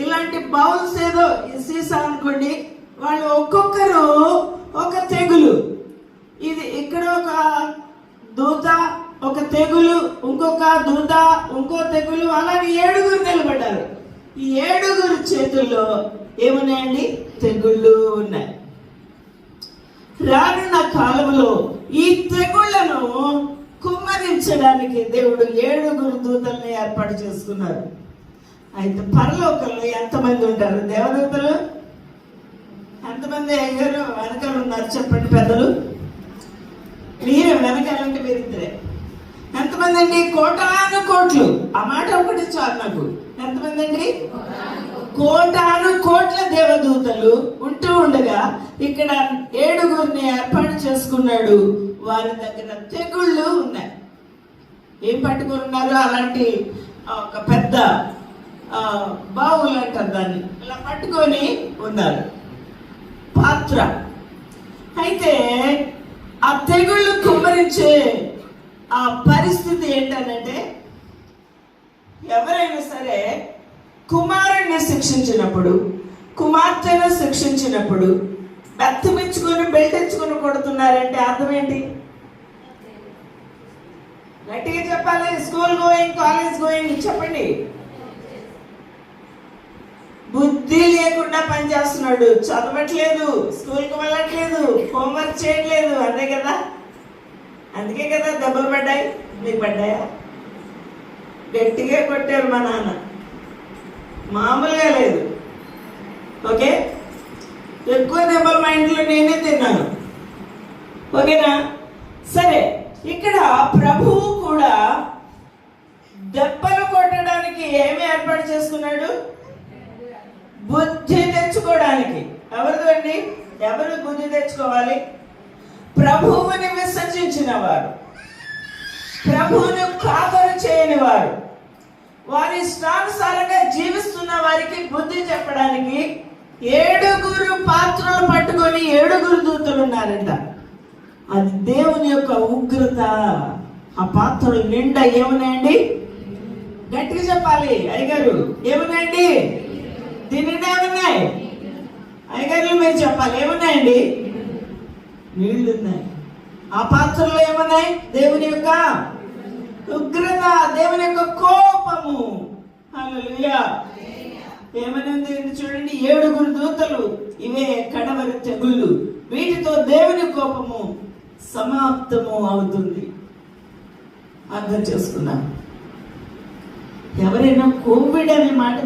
ఇలాంటి బౌల్స్ ఏదో సీసా అనుకోండి వాళ్ళు ఒక్కొక్కరు ఒక తెగులు. ఇది ఇక్కడ ఒక దూత ఒక తెగులు ఇంకొక దూత ఇంకో తెగులు అలాగే ఏడుగురు నిలబడ్డారు. ఈ ఏడుగురు చేతుల్లో ఏమున్నాయండి? తెగుళ్ళు ఉన్నాయి. రానున్న కాలంలో ఈ తెగుళ్ళను కుమ్మరించడానికి దేవుడు ఏడుగురు దూతల్ని ఏర్పాటు చేసుకున్నారు. అయితే పరలోకంలో ఎంతమంది ఉంటారు? దేవదూతలు? ఎంతమంది అయ్యారు? వెనకాల ఉన్నారు చెప్పండి పెద్దలు. మీరు వెనకాలంటే మీరు ఇద్దరే. ఎంతమంది అండి? కోటాను కోట్లు. ఆ మాట ఒకటి చాలు నాకు. ఎంతమంది అండి? కోటాను కోట్ల దేవదూతలు ఉంటూ ఉండగా ఇక్కడ ఏడుగురిని ఏర్పాటు చేసుకున్నాడు. వారి దగ్గర తెగుళ్ళు ఉన్నాయి. ఏం పట్టుకున్నారు అలాంటి ఒక పెద్ద బావులు అంటారు దాన్ని. ఇలా పట్టుకొని ఉన్నారు. పాత్ర. అయితే ఆ తెగుళ్ళు కుమ్మరించే ఆ పరిస్థితి ఏంటనంటే ఎవరైనా సరే కుమారుణ్ణి శిక్షించినప్పుడు కుమార్తెను శిక్షించినప్పుడు బెత్తమించుకొని బెల్టించుకొని కొడుతున్నారంటే అర్థం ఏంటి గట్టిగా చెప్పాలి. స్కూల్ గోయింగ్ కాలేజ్ గోయింగ్ చెప్పండి. బుద్ధి లేకుండా పనిచేస్తున్నాడు చదవట్లేదు. స్కూల్కి వెళ్ళట్లేదు. హోంవర్క్ చేయట్లేదు. అంతే కదా? అందుకే కదా దెబ్బలు పడ్డాయి. మీకు పడ్డాయా? గట్టిగా కొట్టారు మా నాన్న. మామూలుగా లేదు. ఓకే? ఎక్కువ దెబ్బలు మా ఇంట్లో నేనే తిన్నాను. ఓకేనా? సరే. ఇక్కడ ప్రభువు కూడా దెబ్బలు కొట్టడానికి ఏమి ఏర్పాటు చేసుకున్నాడు? బుద్ధి తెచ్చుకోవడానికి. ఎవరిదండి అండి? ఎవరు బుద్ధి తెచ్చుకోవాలి? ప్రభువుని విసర్జించిన వారు. ప్రభువుని కాపరు చేయని వారు. వారి ఇష్టానుసారంగా జీవిస్తున్న వారికి బుద్ధి చెప్పడానికి ఏడుగురు పాత్రలు పట్టుకొని ఏడుగురు దూతలు ఉన్నారంట. అది దేవుని యొక్క ఉగ్రత. ఆ పాత్రలు నిండా ఏమున్నాయండి? గట్టిగా చెప్పాలి. అడిగారు ఏమున్నాయండి? దీని ఏమున్నాయి? అయ్యగారులు మీరు చెప్పాలి. ఏమున్నాయండి? నీళ్ళు ఉన్నాయి ఆ పాత్రలో ఏమున్నాయి? దేవుని యొక్క ఉగ్రత దేవుని యొక్క కోపము. హల్లెలూయా. ఏమని ఉంది? చూడండి. ఏడుగురు దూతలు ఇవే కడవరి తెగుళ్ళు. వీటితో దేవుని కోపము సమాప్తము అవుతుంది. అర్థం చేసుకున్నాం ఎవరైనా కోవిడ్ అనే మాట